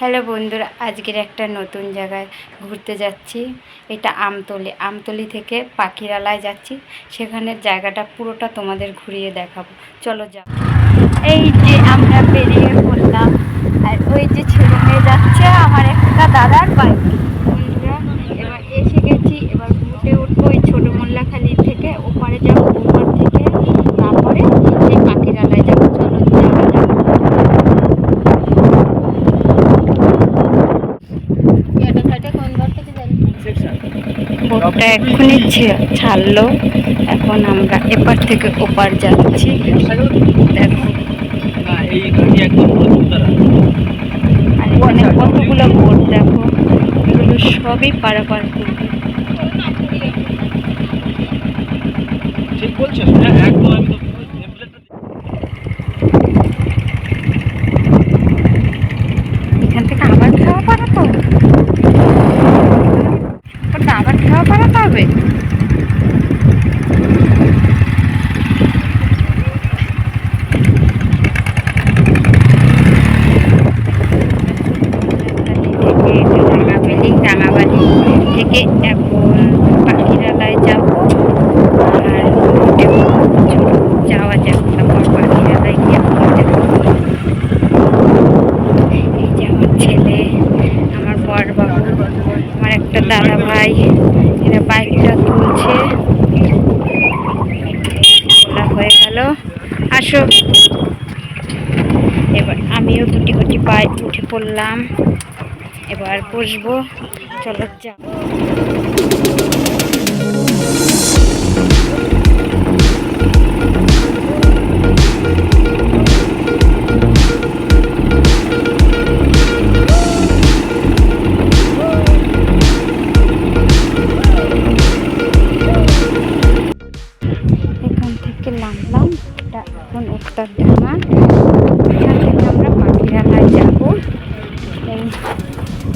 Hello বন্ধুরা, আজকের একটা নতুন জায়গায় ঘুরতে যাচ্ছি। এটা আমতলি। আমতলি থেকে পাখিরালায় যাচ্ছি। সেখানের জায়গাটা পুরোটা তোমাদের ঘুরিয়ে দেখাবো। চলো যাও। এই যে আমরা বেরিয়ে পড়লাম। আর ওই যে ছেলে মেয়ে যাচ্ছে, আমার একটা দাদার বাইক এবার এসে গেছি। এবার ঘুরতে উঠবো ওই ছোটো মোল্লাখালি থেকে ওপারে যাব ওপার থেকে তারপরে এই পাখিরালায় যাব চলো যাওয়া যাব বোটটা এক্ষুনি ছাড়লো। এখন আমরা এপার থেকে ওপার যাচ্ছি। দেখো। আর কতগুলো বোট দেখো। এগুলো সবই পারাপার করবে আমি তো template টা এখান থেকে আবার খাওয়া পারাতে হবে ওটা আবার খাওয়া পারাতে হবে রাঙাবেলি রাঙাবালি থেকে এখন পাখিরালায় যাব আর বোটে যাওয়া যাক তারপর পাখিরালায় গিয়ে পৌঁছে এই যে আমার ছেলে আমার বর বাবু আমার একটা দাদা ভাই এরা বাইকটা তুলছে তোলা হয়ে গেল আসো। এবার আমিও দুটি গুটি পায়ে উঠে পড়লাম। এবার বসবো। চলো যা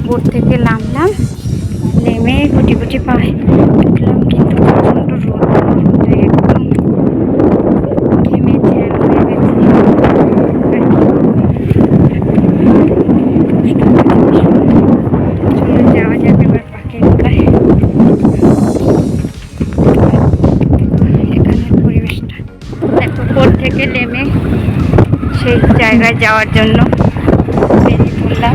বোট থেকে নামলাম, নেমে গুটি গুটি পায়ে উঠলাম, কিন্তু প্রচণ্ড রোদ যাওয়া এখানের পরিবেশটা থেকে নেমে সেই জায়গায় যাওয়ার জন্য বেরিয়ে পড়লাম।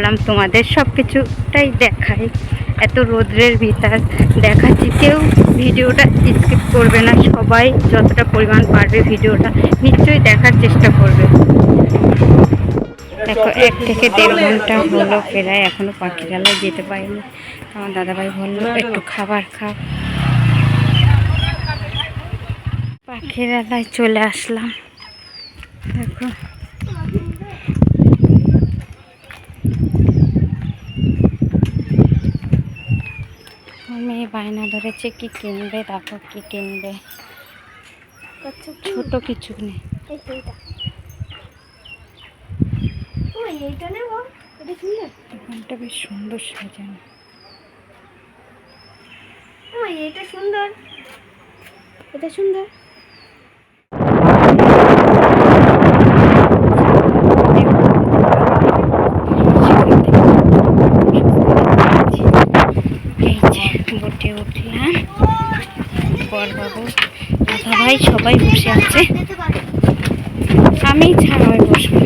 ভাবলাম তোমাদের সব কিছুটাই দেখাই। এত রৌদ্রের ভিতর দেখাচ্ছি। কেউ ভিডিওটা স্কিপ করবে না। সবাই যতটা পরিমাণ পারবে ভিডিওটা নিশ্চয়ই দেখার চেষ্টা করবে। দেখো, এক থেকে দেড় ঘণ্টা হলো প্রায়, এখনও পাখিরালয় যেতে পারিনি। আমার দাদাভাই বলল, একটু খাবার খাও পাখিরালয় চলে আসলাম। দেখো মেয়ে বায়না ধরেছে কি কিনবে দেখো কি কিনবে? ছোট কিছু নেই এইটা। নেব এটা সুন্দর দোকানটা বেশ সুন্দর সাজানো। এটা সুন্দর। এটা সুন্দর এই যে বোটে উঠলাম বরবাবু দাদা ভাই সবাই বসে আছে। আমি ছাড়াই বসবো।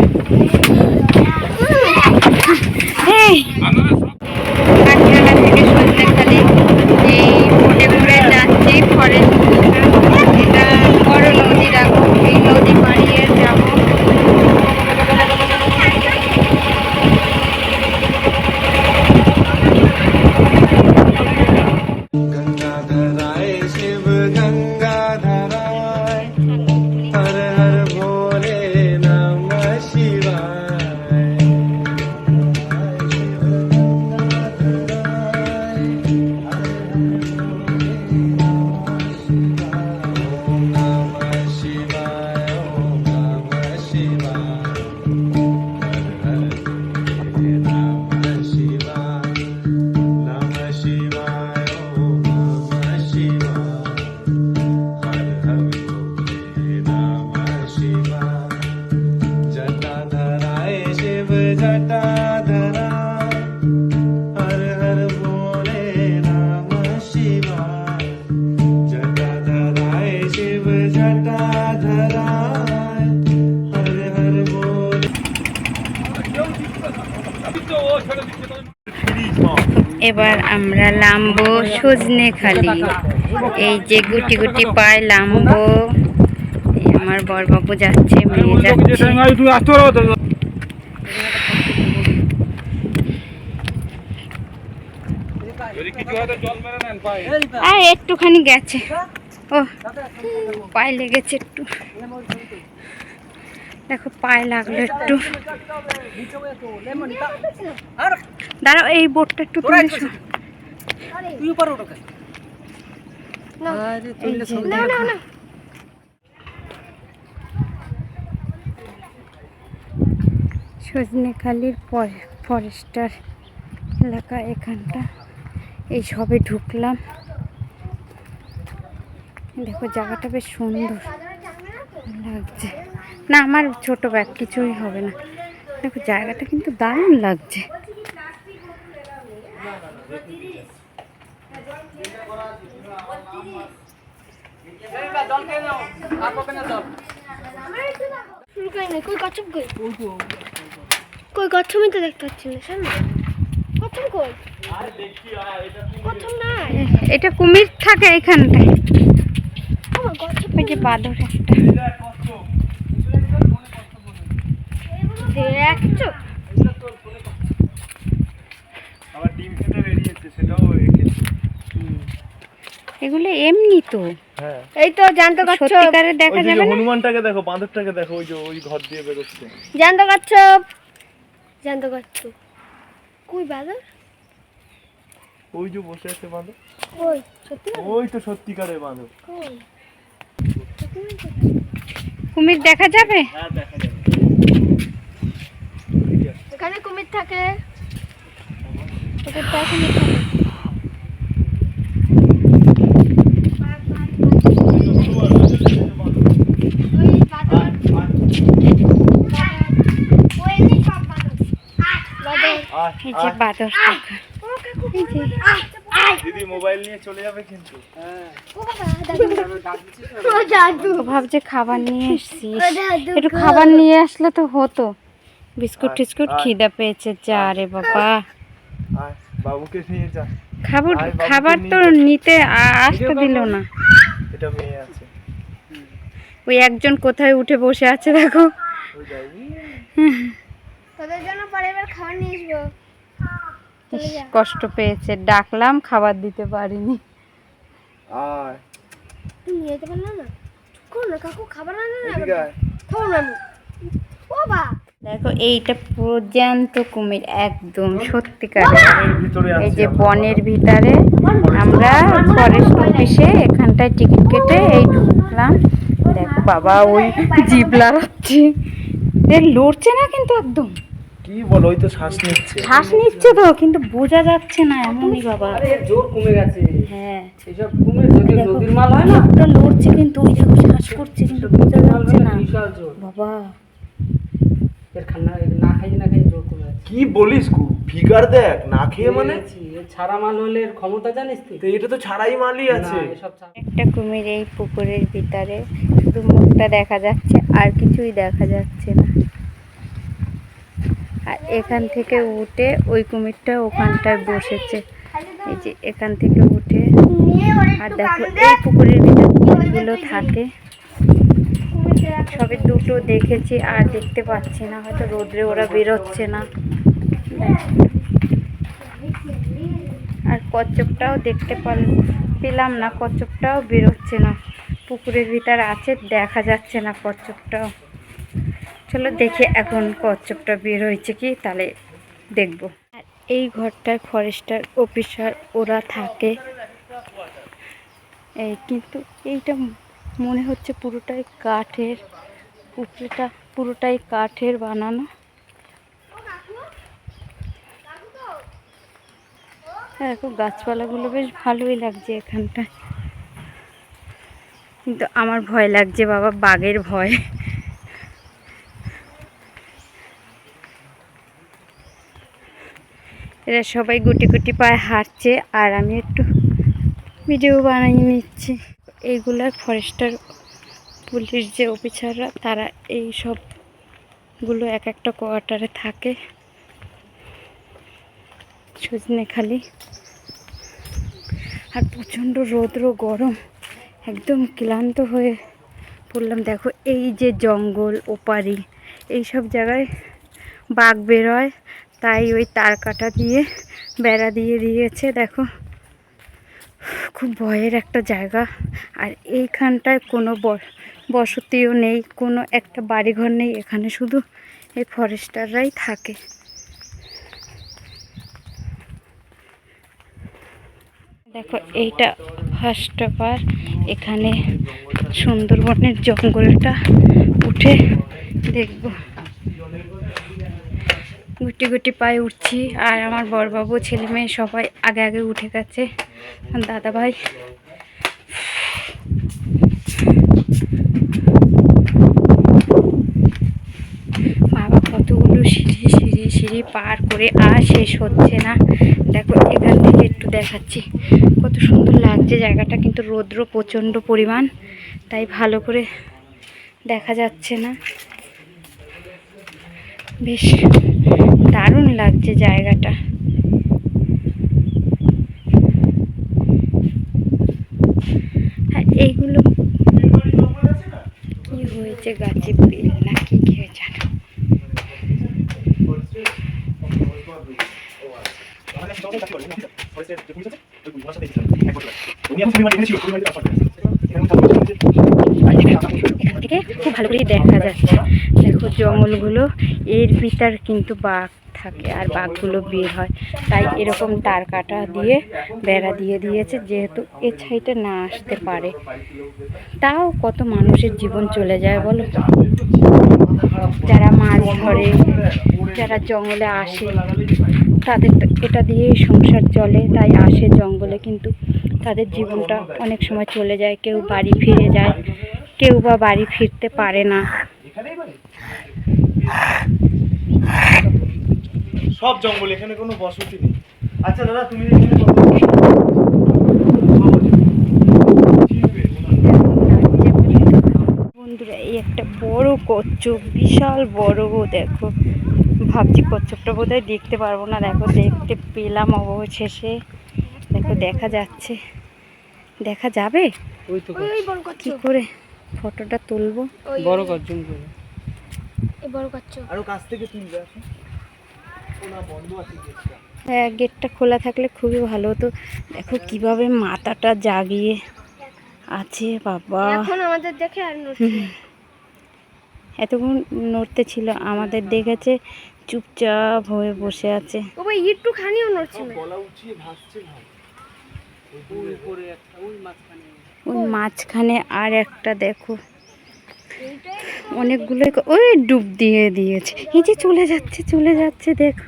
এবার আমরা লাম্বো সজনে খালি। এই যে গুটি গুটি পায় লাম্বো। আমার বরবাবু যাচ্ছে, মেয়ে যাচ্ছে। আর একটুখানি গেছে। ও পায়ে লেগেছে একটু। দেখো পায়ে লাগল একটু। দাঁড়াও এই বোটটা একটু এসো। এই সজনেখালির ফরেস্টার এলাকা এখানটা। এই সবে ঢুকলাম। দেখো জায়গাটা বেশ সুন্দর। লাগছে। না আমার ছোট ব্যাগ কিছুই হবে না। দেখো জায়গাটা কিন্তু দারুণ লাগছে। শুরু করি না কই তো দেখতে পাচ্ছি না সামনে কই? এটা কুমির থাকে এখানটায়। ওই যে বাদর একটা। এগুলো এমনি তো। হ্যাঁ। এই তো জানতো কচ্ছপ। সত্যিকারে দেখা ওই যাবে না? হনুমানটাকে দেখো বাঁদরটাকে দেখো ওই যে ওই ঘর দিয়ে বেরোচ্ছে। জানতো কচ্ছপ। জানতো কচ্ছপ। কই বাদর? ওই যে বসে আছে বাঁদর। কই সত্যি ওই তো সত্যিকারের বাঁদর। কই? কুমির দেখা যাবে? হ্যাঁ এখানে কুমির থাকে। বাদর দিদি মোবাইল নিয়ে চলে যাবে কিন্তু। ও ভাবছে খাবার নিয়ে জাদু একটু খাবার নিয়ে আসলে তো হতো। বিস্কুট টিস্কুট খিদা পেয়েছে যা রে বাবা। বাবুকে নিয়ে যা। খাবার খাবার তো নিতে আসতে দিল না। এটা মেয়ে আছে। ওই একজন কোথায় উঠে বসে আছে দেখো। তোদের জন্য পরে এবার খাবার নিয়ে আসব। কষ্ট পেয়েছে। ডাকলাম খাবার দিতে পারিনি। দেখো এইটা পুরো জ্যান্ত কুমির একদম সত্যিকারের। এই যে বনের ভিতরে আমরা ফরেস্ট অফিসে এখানটায় টিকিট কেটে এই ঢুকলাম। দেখো বাবা ওই জিপ লাগাচ্ছে এ লড়ছে না কিন্তু একদম। কি বলো ওই তো শ্বাস নিচ্ছে। শ্বাস নিচ্ছে তো কিন্তু বোঝা যাচ্ছে না এমনই বাবা। জোর কমে গেছে। হ্যাঁ। এসব কুমির যদি নদীর মাল হয় না? জিপটা লড়ছে কিন্তু ওই দেখো শ্বাস করছে কিন্তু বোঝা যাচ্ছে না বিশাল জোর। বাবা। এর খান্না না খাই না খাই জোর কমে যাচ্ছে কি বলিস কু ফিগার দেখ না খেয়ে মানে? ছাড়া মাল হলে এর ক্ষমতা জানিস তো এটা তো ছাড়াই মালই আছে। একটা কুমির এই পুকুরের ভিতরে শুধু মুখটা দেখা যাচ্ছে আর কিছুই দেখা যাচ্ছে না। আর এখান থেকে উঠে ওই কুমিরটা ওখানটায় বসেছে। এই যে এখান থেকে উঠে, আর দেখো এই পুকুরের ভিতর কুমিরগুলো থাকে। সবে দুটো দেখেছি, আর দেখতে পাচ্ছি না, হয়তো রোদ্রে ওরা বেরোচ্ছে না। আর কচ্ছপটাও দেখতে পাল- পেলাম না, কচ্ছপটাও বেরোচ্ছে না। পুকুরের ভিতর আছে, দেখা যাচ্ছে না কচ্ছপটাও। চলো দেখি এখন কচ্ছপটা বের হয়েছে কি, তাহলে দেখব। আর এই ঘরটায় ফরেস্টার অফিসার ওরা থাকে। এই কিন্তু এইটা মনে হচ্ছে পুরোটাই কাঠের, উপরেটা পুরোটাই কাঠের বানানো। দেখো, গাছপালাগুলো বেশ ভালোই লাগছে এখানটায়। কিন্তু আমার ভয় লাগছে, বাবা, বাঘের ভয়। এরা সবাই গুটি গুটি পায়ে হাঁটছে আর আমি একটু ভিডিও বানিয়ে নিচ্ছি। এইগুলা ফরেস্টার, পুলিশ যে অফিসাররা, তারা এই সবগুলো এক একটা কোয়ার্টারে থাকে। সজনে খালি। আর প্রচণ্ড রৌদ্র, গরম, একদম ক্লান্ত হয়ে পড়লাম। দেখো, এই যে জঙ্গল, ওপারি এই সব জায়গায় বাঘ বেরোয়। তাই ওই তার কাটা দিয়ে, বেড়া দিয়ে দিয়েছে, দেখো। খুব ভয়ের একটা জায়গা। আর এইখানটায় কোনো বসতিও নেই, কোনো একটা বাড়িঘর নেই, এখানে শুধু এই ফরেস্টাররাই থাকে। দেখো, এইটা ফার্স্ট বার এখানে সুন্দরবনের জঙ্গলটা উঠে দেখব। গুটি গুটি পায়ে উঠছি আর আমার বড়বাবু, ছেলে মেয়ে সবাই আগে আগে উঠে গেছে। দাদা ভাই বাবা কতগুলো সিঁড়ি সিঁড়ি সিঁড়ি পার করে আর শেষ হচ্ছে না। দেখো, এখান থেকে একটু দেখাচ্ছি। কত সুন্দর লাগছে জায়গাটা, কিন্তু রৌদ্র প্রচণ্ড পরিমাণ, তাই ভালো করে দেখা যাচ্ছে না। বেশ। দারুণ লাগছে জায়গাটা। এইগুলো কি হয়েছে গাছে বেল না, কি হয়েছে জানো? খুব ভালো করে দেখা যাচ্ছে। দেখো জঙ্গলগুলো, এর ভিতর কিন্তু বাঘ। থাকে আর বাঘগুলো বের হয়। তাই এরকম তার কাটা দিয়ে, বেড়া দিয়ে দিয়েছে যেহেতু এ সাইডে না আসতে পারে। তাও কত মানুষের জীবন চলে যায় বলো? যারা মাছ ধরে, যারা জঙ্গলে আসে, তাদের এটা দিয়েই সংসার চলে। তাই আসে জঙ্গলে কিন্তু তাদের জীবনটা অনেক সময় চলে যায়। কেউ বাড়ি ফিরে যায়, কেউ বা বাড়ি ফিরতে পারে না। সব জঙ্গল এখানে কোনো বসতি নেই। আচ্ছা দাদা তুমি এখানে বন্ধুরা এই একটা বড় কচ্ছপ বিশাল বড় দেখো। ভাবছি কচ্ছপটা বোধহয় দেখতে পারব না। দেখো দেখতে পেলাম অবশেষে। দেখো দেখা যাচ্ছে। দেখা যাবে? ওই তো ওই বড় কি করে ফটোটা তুলবো? বড় গর্জন বড় কচ্ছপ। আরও কাছ থেকে তুলবে এখন না বন্ধ আছে গেটটা হ্যাঁ গেটটা খোলা থাকলে খুবই ভালো হতো। দেখো কীভাবে মাথাটা জাগিয়ে আছে বাবা। এখন আমাদের দেখে আর এতক্ষণ নড়তে ছিল আমাদের দেখেছে চুপচাপ হয়ে বসে আছে। ও ভাই একটু খানিও নড়ছে না। গলা উঁচিয়ে ভাসছে ভাই। ওই উপরে একটা ওই মাঝখানে। আর একটা দেখো। অনেকগুলো ওই ডুব দিয়ে দিয়েছে। এই যে চলে যাচ্ছে চলে যাচ্ছে দেখো।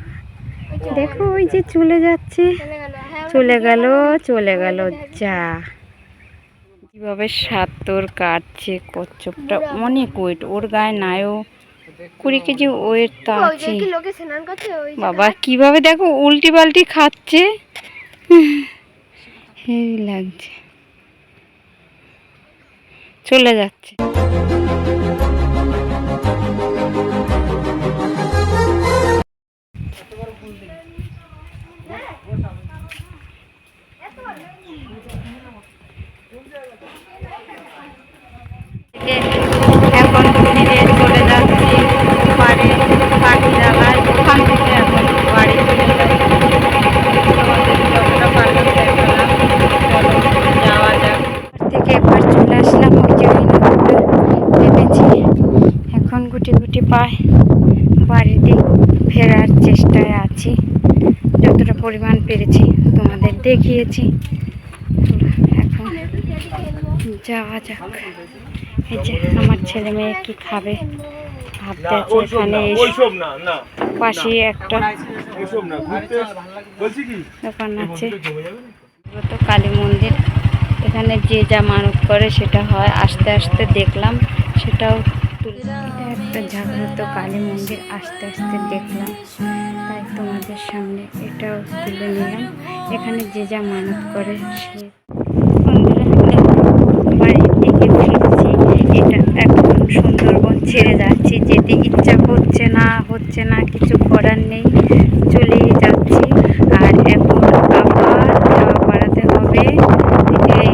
দেখো ওই যে চলে যাচ্ছে। চলে গেল চলে গেল যা। কীভাবে সাতর কাটছে কচ্ছপটা অনেক ওয়েট ওর গায়ে নায়ও কুড়ি কেজি ওয়েট তো আছে বাবা কীভাবে দেখো উল্টি পাল্টি খাচ্ছে। হেভি লাগছে। চলে যাচ্ছে। পরিমাণ পেরেছি তোমাদের দেখিয়েছি। এখন যাওয়া যাক। এই যে আমার ছেলে মেয়ে কি খাবে? ভাবতে আছে এখানে পাশে একটা দোকান আছে? তো কালী মন্দির। এখানে যে যা মানত করে সেটা হয়। আস্তে আস্তে দেখলাম সেটাও একটা জাগ্রত কালী মন্দির আস্তে আস্তে দেখলাম। তাই তোমাদের সামনে এটাও তুলে নিলাম। এখানে যে যা মানত করে সে সুন্দরবন ছেড়ে যাচ্ছি। যেতে ইচ্ছা করছে না, হচ্ছে না, কিছু করার নেই। চলেই যাচ্ছি আর দেখো আমার ছেলে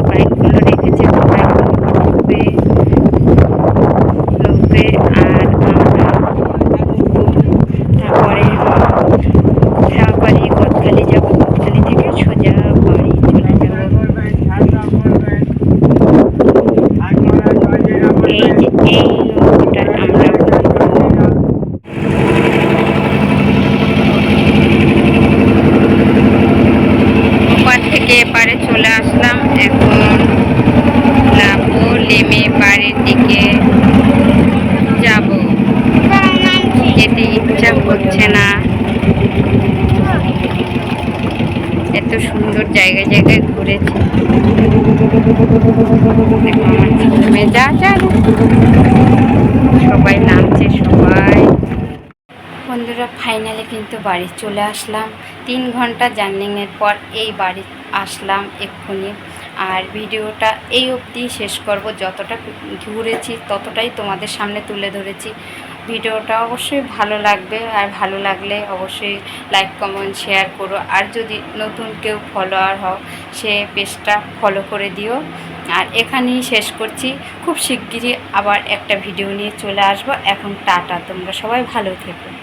মেয়ে যা যা সবাই নামছে সবাই বন্ধুরা ফাইনালি কিন্তু বাড়ি চলে আসলাম। তিন ঘণ্টা জার্নিংয়ের পর এই বাড়ি আসলাম এক্ষুনি। আর ভিডিওটা এই অবধি শেষ করব। যতটা ঘুরেছি ততটাই তোমাদের সামনে তুলে ধরেছি। ভিডিওটা অবশ্যই ভালো লাগবে। আর ভালো লাগলে অবশ্যই লাইক, কমেন্ট, শেয়ার করো। আর যদি নতুন কেউ ফলোয়ার হও, সে পেজটা ফলো করে দিও। আর এখানেই শেষ করছি। খুব শিগগিরই আবার একটা ভিডিও নিয়ে চলে আসব। এখন টাটা। তোমরা সবাই ভালো থেকো।